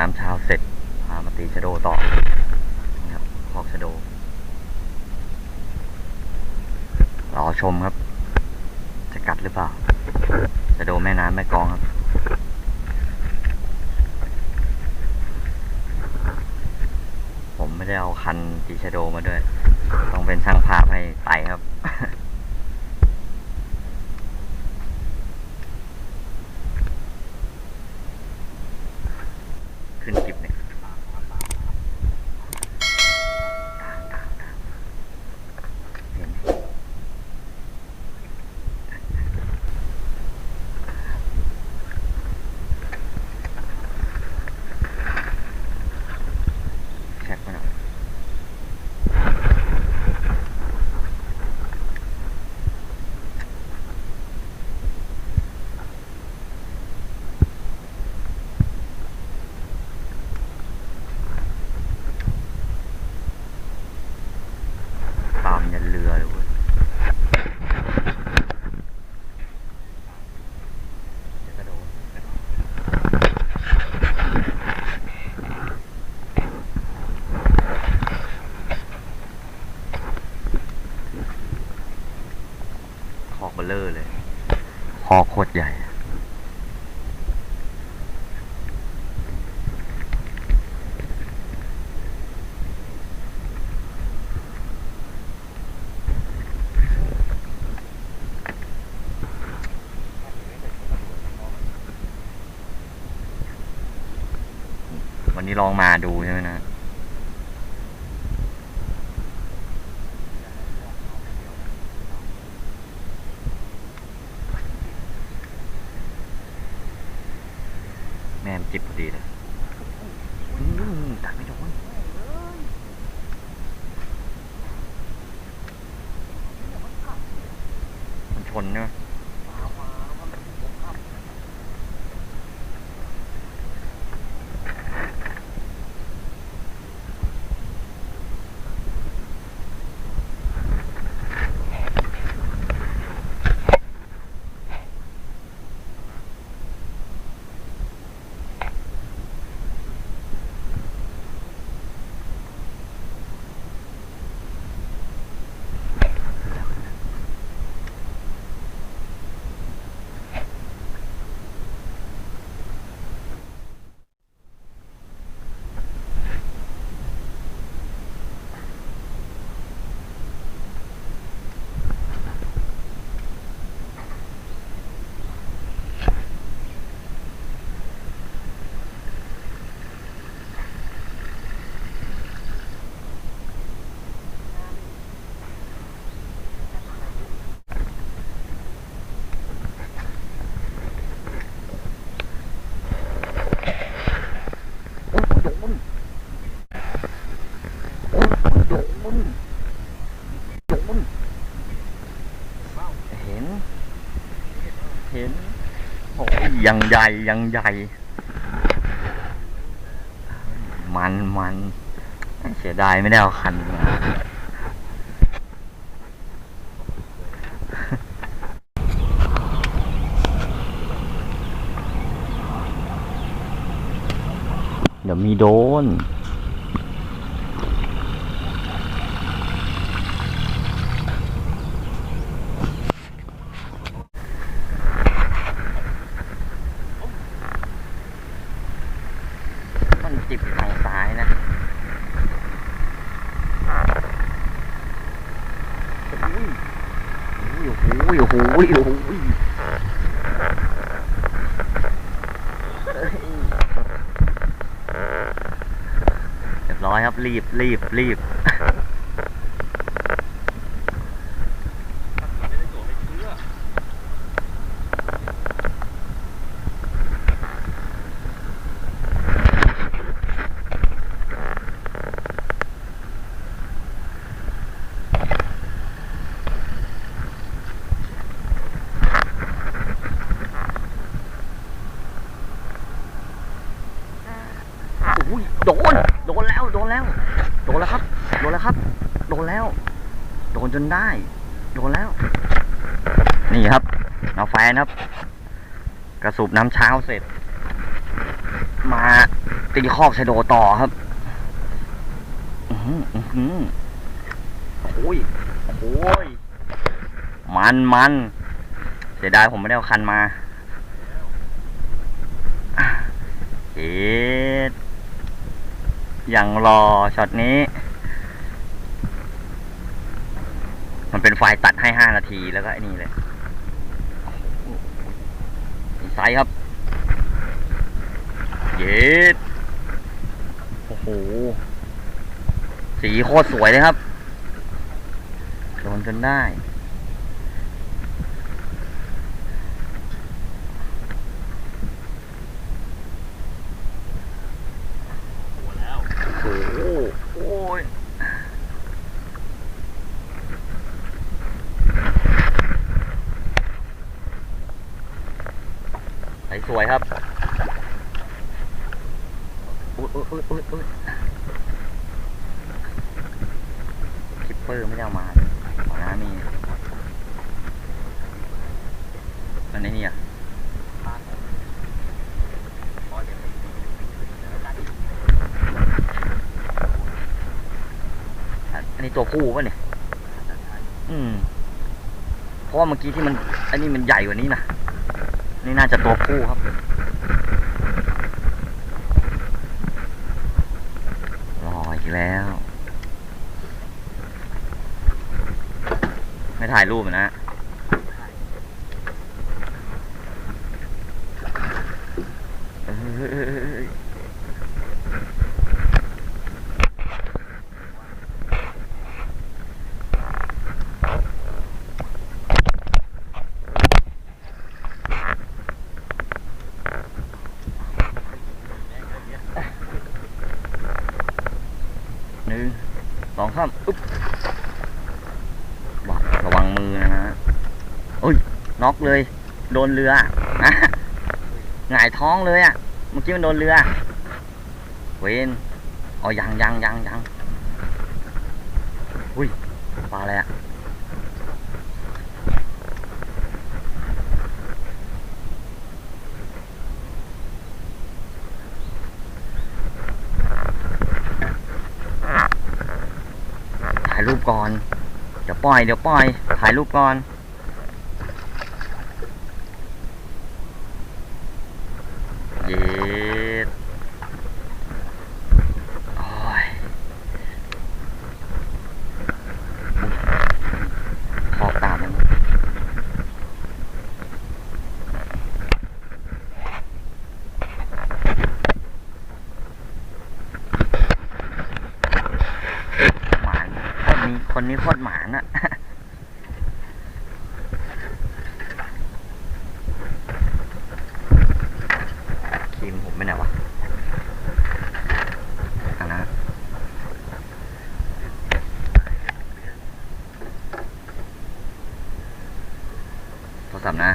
สูบน้ำเช้าเสร็จ พามาตีชโดต่อนะครับคอกชโดรอชมครับ จะกัดหรือเปล่าชโดแม่น้ำแม่กองครับผมไม่ได้เอาคันตีชโดมาด้วย ต้องเป็นช่างภาพให้ไต่ครับ ขึ้นกิบเนี่ยเห็นไหมแช็คมาหน่อยตามยันเรือเลยเว้ยจะกระโดดคอกเบลเลอร์เลย ค อโคตรใหญ่ วันนี้ลองมาดูใช่ไหมนะ แม่มจิบพอดีเลยตัดไม่โดนมันชนใช่ไหมโอ้ยโดนโอ้ยโดนโดนเห็น เห็นโอ้ยยังใหญ่ยังใหญ่ มันมันเสียดายไม่ได้เอาคันมาเดี๋ยวมีโดน มันจิบทางซ้ายนะ โอ้ยโอ้โหโอ้โหโอ้โหเรียบร้อยครับรีบรีบรีบ อุ้ยโดนโดนแล้วโดนแล้วโดนแล้วครับโดนแล้วครับโดนแล้วโดนจนได้โดนแล้ว นี่ครับเอาแฟนครับ กระสูบน้ำเช้าเสร็จ มาตีคอกชะโดต่อครับอือหืออือหือโอ้ยโอ้ยมันมันเสียดายผมไม่ได้เอาคันมาเอ็ด อยังรอช็อตนี้ มันเป็นไฟล์ตัดให้ห้านาทีแล้วก็ไอ้นี่เลยไซครับ เย็ดโอ้โห สีโคตรสวยเลยครับ โดนจนได้ ตัวแล้ว โอ้โหโอ้ยใสวยครับอุ้ยอุ้ยอุ้ยอุ้ยอุ้ยคิปเปอร์ไม่ได้เอามาขอนะมีอันนี้นี่อะอันอันนี้ตัวผู้ป่ะเนี่ย อืม เพราะว่าเมื่อกี้ที่มัน อันนี้มันใหญ่กว่านี้นะ นี่น่าจะตัวผู้ครับ รออีกแล้ว ไม่ถ่ายรูปนะนะ เอ้ยหนึ่ง สองสามอึ๊บระวังมือนะฮะอุ้ยน็อกเลย โดนเรือนะหงายท้องเลยอะ เมื่อกี้มันโดนเรือ เวนอ๋อยังยังยังยังอุ้ยปลาอะไรอะ ถ่ายรูปก่อน เดี๋ยว ปล่อยเดี๋ยวปล่อยถ่ายรูปก่อน เย็ดโอ้ยขอบตามมันหมาน คนนี้โคตรหมานอะครีมผมไปไหนวะอันนะโทรศัพท์นะ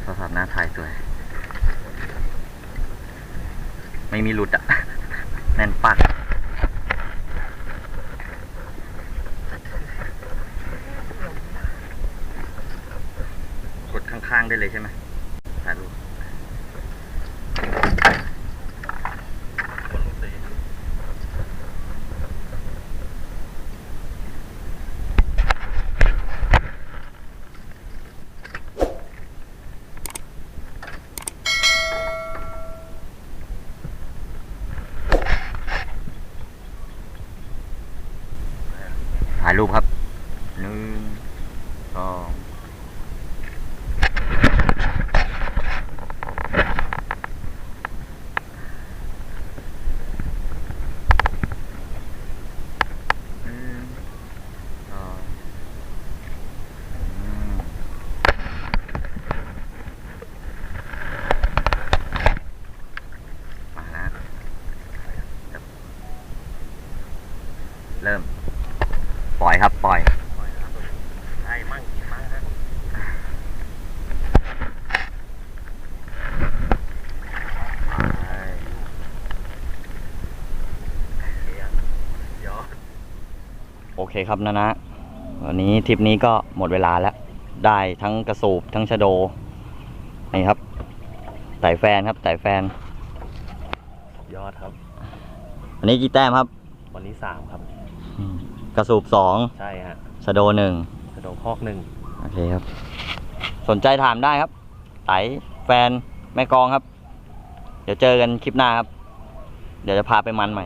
โทรศัพท์หน้าถ่ายสวย ไม่มีหลุดอะแน่นปักดข้างๆ ได้เลยใช่ไหมถ่ายรูปถ่ายรูปครับ หนึ่ง สอง หนึ่ง สองอืมมานะเริ่ม ปล่อยครับ ปล่อย ปล่อยนะตัวนี้ใช่มั่งกินมั่งฮะใช่เดี๋ยว โอเคครับนะนะวันนี้ทริปนี้ก็หมดเวลาแล้ว ได้ทั้งกระสูบทั้งชะโด นี่ครับไต่แฟนครับไต่แฟน ยอดครับอันนี้กี่แต้มครับ วันนี้สามครับ กระสูบสองใช่ฮะสะโดหนึ่งกระโดดคอกหนึ่งโอเคครับ สนใจถามได้ครับ ไต่แฟนแม่กองครับ เดี๋ยวเจอกันคลิปหน้าครับ เดี๋ยวจะพาไปมันใหม่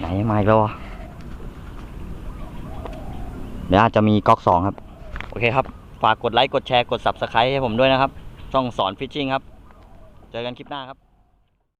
ไหนมาอีกแล้ววะ เดี๋ยวอาจจะมีก๊อกสองครับ โอเคครับ ฝากกดไลค์ กดแชร์ กด subscribe ให้ผมด้วยนะครับ ช่องสอนฟิชชิ่งครับ เจอกันคลิปหน้าครับ